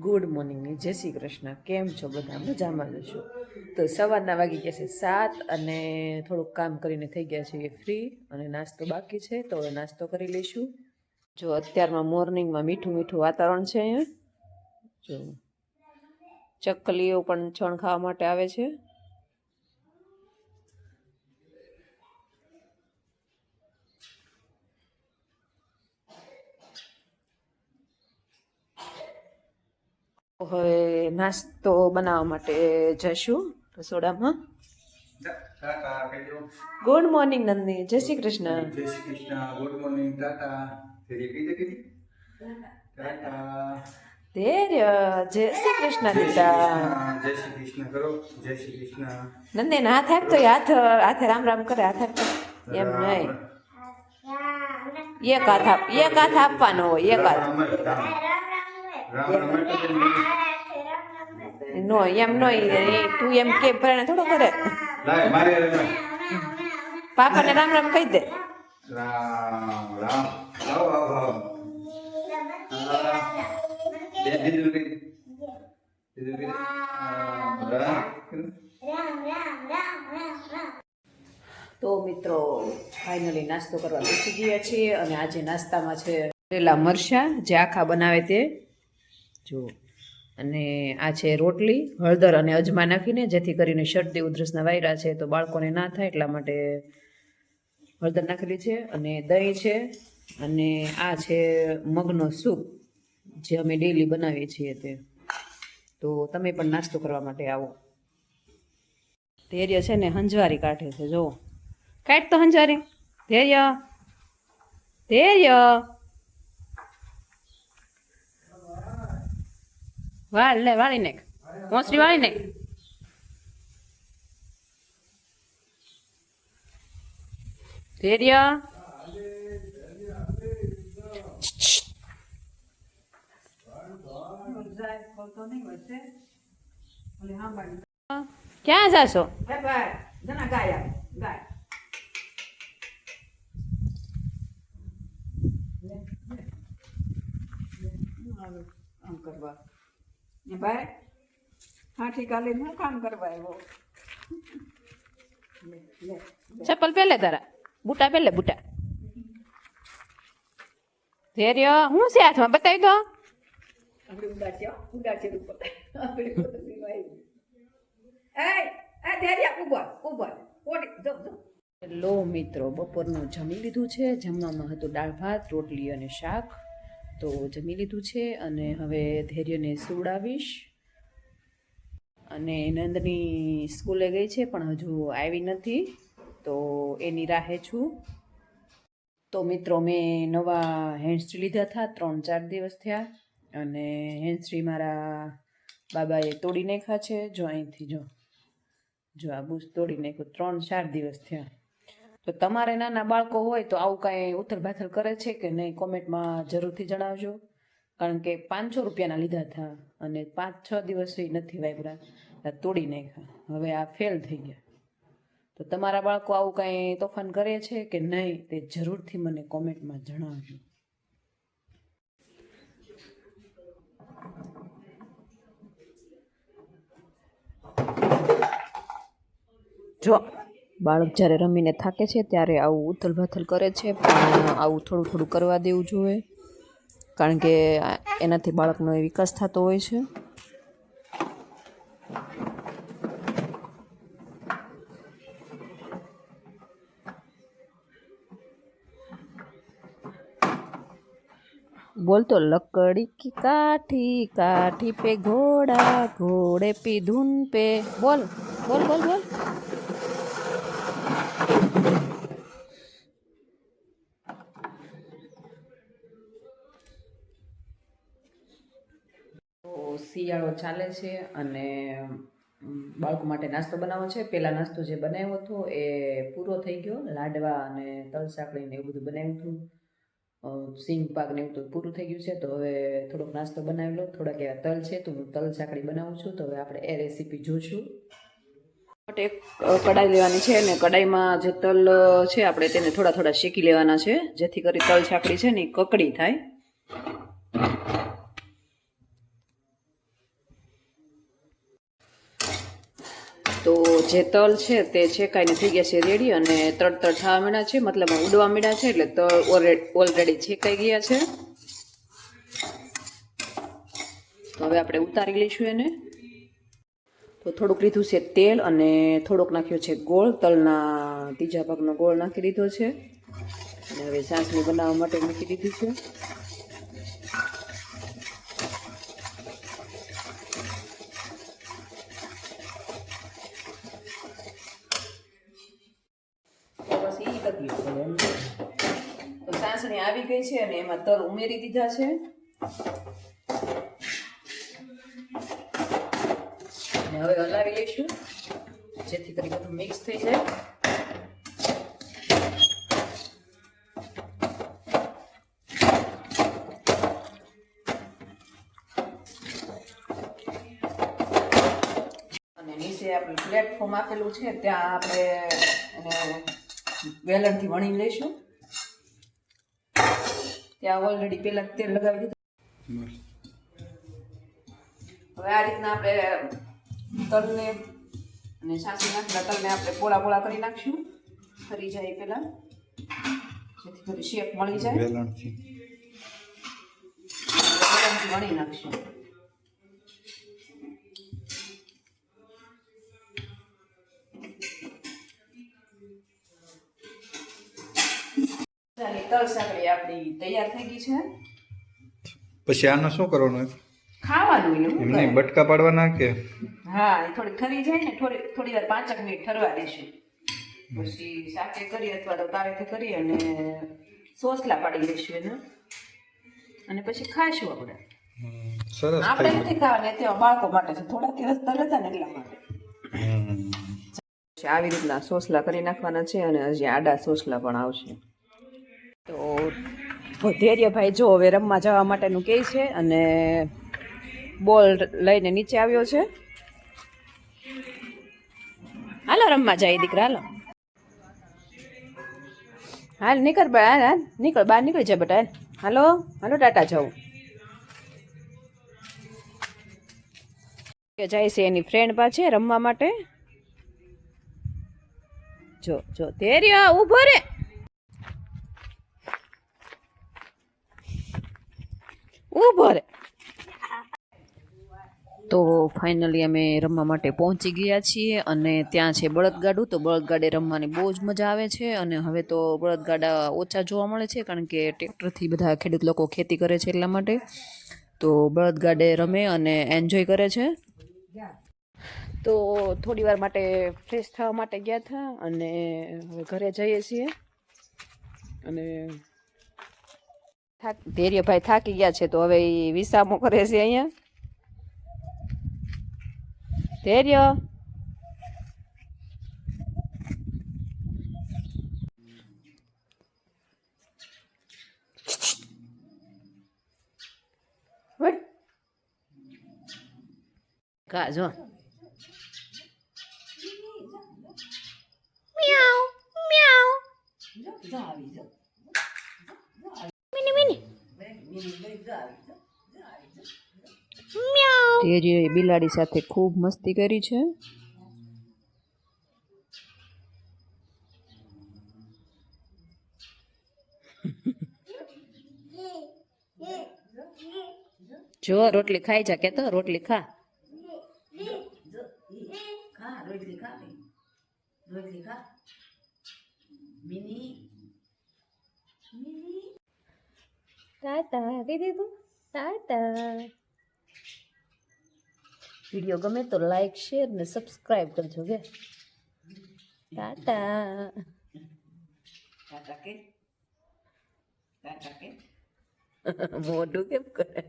Good મોર્નિંગની જય શ્રી કૃષ્ણ. કેમ છો બધા? મજામાં જશો તો સવારના વાગી ગયા છે સાત અને થોડુંક કામ કરીને થઈ ગયા છે એ ફ્રી અને નાસ્તો બાકી છે. તો હવે નાસ્તો કરી લઈશું. જો અત્યારમાં મોર્નિંગમાં મીઠું મીઠું વાતાવરણ છે અહીંયા. જો ચકલીઓ પણ છણ ખાવા માટે આવે છે. હવે નાસ્તો બનાવવા માટે જશું રસોડામાં. ગુડ મોર્નિંગ નંદની જય શ્રી કૃષ્ણ. જય Shri Krishna. Good morning Tata Dhairya. જય શ્રી કૃષ્ણ દીતા જય શ્રી કૃષ્ણ. કરો. જય શ્રી કૃષ્ણ. નંદીને હાથ આપતો હાથ હાથે રામ રામ કરે હાથ આપતો એમ નહીં. એક હાથ આપ એક હાથ આપવાનો હોય એક હાથ. નો એમ નો તું એમ કે પ્રેરણા થોડો કરે પાપાને રામ રામ કહી દે. રામ રામ. આવો આવો આવો. તો મિત્રો ફાઇનલી નાસ્તો કરવા બેસી ગયા છીએ અને આજે નાસ્તામાં છે રેલા મરચા. જે આખા બનાવે તે જો. અને આ છે રોટલી, હળદર અને અજમા નાખીને, જેથી કરીને શરદી, ઉધરસના વાયરા છે તો બાળકોને ના થાય એટલા માટે હળદર નાખેલી છે અને દહીં છે અને આ છે મગનો સૂપ, જે અમે ડેલી બનાવીએ છીએ તે. તો તમે પણ નાસ્તો કરવા માટે આવો. ધૈર્ય છે ને હંજવારી કાઢે છે જો કાઢ તો હંજવારી. ધૈર્ય. ધૈર્ય. વાળ લે વાળી નાખ મોસરી વાળી નાખ ધૈર્ય. ક્યાં જાશો કામ કરવા ને ભાઈ હાથી કાલે હું કામ કરવા આવ્યો? ચપ્પલ પહેલે તારા. બુટા પહેલે બુટા. ધૈર્ય હું છે હાથમાં? બતાવી દો. આપણે ઉડાડશે હો, ઉડાડશે ઉપર. એ ધૈર્ય ઉભર ઉભર ઓડી જો જો. હેલો મિત્રો બપોરનું જમી લીધું છે. જમવામાં હતું દાળ ભાત રોટલી અને શાક. તો જમી લીધું છે અને હવે ધૈર્યને સુવડાવીશ. અને નંદની સ્કૂલે ગઈ છે, પણ હજુ આવી નથી, તો એની રાહે છું. તો મિત્રો, મેં નવા હેન્ડસ્ટ્રી લીધા હતા ત્રણ ચાર દિવસ થયા, અને હેન્ડસ્ટ્રી મારા બાબાએ તોડી નાખ્યા છે, જો અહીંથી જો જો આ બુશ તોડી નાખ્યું, ત્રણ ચાર દિવસ થયા. તો તમારે નાના બાળકો હોય તો આવું કાંઈ ઉથલ પાથલ કરે છે કે નહીં? કોમેન્ટમાં જરૂરથી જણાવજો. કારણ કે પાંચસો રૂપિયાના લીધા હતા અને પાંચ છ દિવસ નથી વાપરા તોડી નાખ્યા. હવે આ ફેલ થઈ ગયા. તો તમારા બાળકો આવું કાંઈ તોફાન કરે છે કે નહીં તે જરૂરથી મને કોમેન્ટમાં જણાવજો. જો બાળક જ્યારે રમીને થાકે છે ત્યારે આવું ઉથલ પાથલ કરે છે, પણ આવું થોડું થોડું કરવા દેવું જોઈએ, કારણ કે એનાથી બાળકનો વિકાસ થતો હોય છે. બોલતો લકડી કી કાઠી કાઠી પે ઘોડા, ઘોડે પી ધૂન પે. બોલ બોલ બોલ બોલ. શિયાળો ચાલે છે અને બાળકો માટે નાસ્તો બનાવવો છે. પહેલાં નાસ્તો જે બનાવ્યો હતો એ પૂરો થઈ ગયો. લાડવા અને તલ સાંકળીને એવું બધું બનાવ્યું હતું. સિંગ પાક ને એવું તો પૂરું થઈ ગયું છે. તો હવે થોડોક નાસ્તો બનાવી લો. થોડાક એવા તલ છે તો હું તલ સાંકળી બનાવું છું. તો હવે આપણે એ રેસીપી જોઈશું માટે કઢાઈ લેવાની છે અને કડાઈમાં જે તલ છે આપણે તેને થોડા થોડા શેકી લેવાના છે. જેથી કરી તલ સાંકળી છે ને કકડી થાય. તો જે તલ છે તે છેકાઈને થઈ ગયા છે રેડી અને તડ તડ થવા માંડ્યા છે, મતલબ ઉડવા માંડ્યા છે એટલે તલ ઓલરેડી છેકાઈ ગયા છે. તો હવે આપણે ઉતારી લઈશું એને. તો થોડુંક લીધું છે તેલ અને થોડોક નાખ્યો છે ગોળ, તલના ત્રીજા ભાગનો ગોળ નાખી દીધો છે. અને હવે સાસની બનાવવા માટે મૂકી દીધી છે તો બસ ઈ એમ. તો સાસણી આવી ગઈ છે અને એમાં તલ ઉમેરી દીધા છે. અને હવે હલાવી લઈશું. જેથી કરી બધું મિક્સ થઈ જાય. અને નીચે આપણે પ્લેટફોર્મ આપેલું છે. ત્યાં આપણે એને વેલણથી વણી લઈશું. ત્યાં ઓલરેડી પહેલાં તેલ લગાવી દીધું. હવે આ રીતના આપણે તલને અને સાસી નાખેલા તલને આપણે પોળા પોળા કરી નાખશું. ફરી જાય પહેલાં. જેથી કરી શેપ મળી જાય. વેલણથી વણી નાખશું. તલ સાંકળી આપણી તૈયાર થઈ ગઈ છે. પછી આનો શું કરવાનું ખાવાનું એમને બટકા પાડવાના કે હા એ થોડી ઠરી જાય ને થોડી થોડી વાર પાંચક મિનિટ ઠરવા દેશું. પછી સાકે કરી અથવા તો તારેથી કરી અને સોસલા પાડી લઈશું એને. અને પછી ખાઈશું આપણે. સરસ આપણે નથી ખાવાના તે બાળકો માટે છે. થોડા દિવસ તલ હતા ને એટલા માટે. આવી રીતના સોસલા કરી નાખવાના છે અને હજી આડા સોસલા પણ આવશે. તો ધૈર્યભાઈ જો હવે રમવા જવા માટેનું કહે છે અને બોલ લઈને નીચે આવ્યો છે. હાલો, રમવા જાય દીકરા, હાલો. હાલ નીકળ હાલ નીકળ, બહાર નીકળી જાય બેટા, હાલ. હાલો ટાટા કે જાય છે એની ફ્રેન્ડ પાસે રમવા માટે. જો જો ધૈર્ય ઊભો રે. ઊભો તો ફાઇનલી અમે રમવા માટે પહોંચી ગયા છીએ અને ત્યાં છે બળદગાડું. તો બળદગાડે રમવાની બહુ જ મજા આવે છે અને હવે તો બળદગાડા ઓછા જોવા મળે છે કારણ કે ટ્રેક્ટરથી બધા ખેડૂત લોકો ખેતી કરે છે એટલા માટે. તો બળદગાડે રમે અને એન્જોય કરે છે. તો થોડી વાર માટે ફ્રેશ થવા માટે ગયા હતા અને હવે ઘરે જઈએ છીએ. અને થાક ધૈર્યભાઈ થાકી ગયા છે તો હવે એ વિસામો કરે છે અહીંયા. ધૈર્ય. વટ. કા જો. તેરીએ બિલાડી સાથે ખૂબ મસ્તી કરી છે. જો, રોટલી ખાઈ જા કે તો રોટલી ખા. રોટલી ખા રોટલી ખા. મિની ટાટા કહી દીધું? ટાટા વીડિયો ગમે તો લાઈક શેર ને સબસ્ક્રાઈબ કરજો કે ટાટા ટાટા કે? ટાટા કે? મોઢું કેમ કરે?